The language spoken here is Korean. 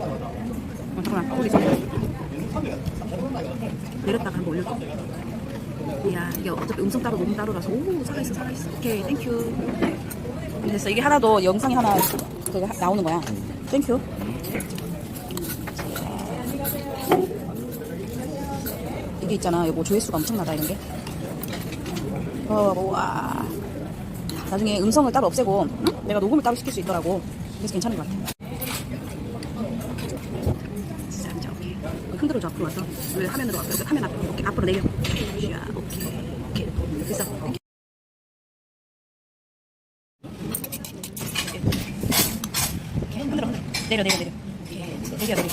어, 잠깐만 거기 있어. 내렸다가 한번 올려줘. 이야 이게 어차피 음성 따로 녹음 따로라서 오 살아있어 살아있어. 오케이 땡큐 됐어. 이게 하나도 영상이 하나 하- 나오는 거야. 땡큐 이게 있잖아. 이거 조회수가 엄청나다 이런 게. 어, 와. 나중에 음성을 따로 없애고 응? 내가 녹음을 따로 시킬 수 있더라고. 그래서 괜찮은 것 같아 자 이제 오케이 흔들어 줘 앞으로 와서 왜 화면으로 와? 그래서 화면 앞으로 오케이 앞으로 내려. 자 오케이. 오케이. 됐어. 오케이. 내려 내려 내려. 오케이 내려 내려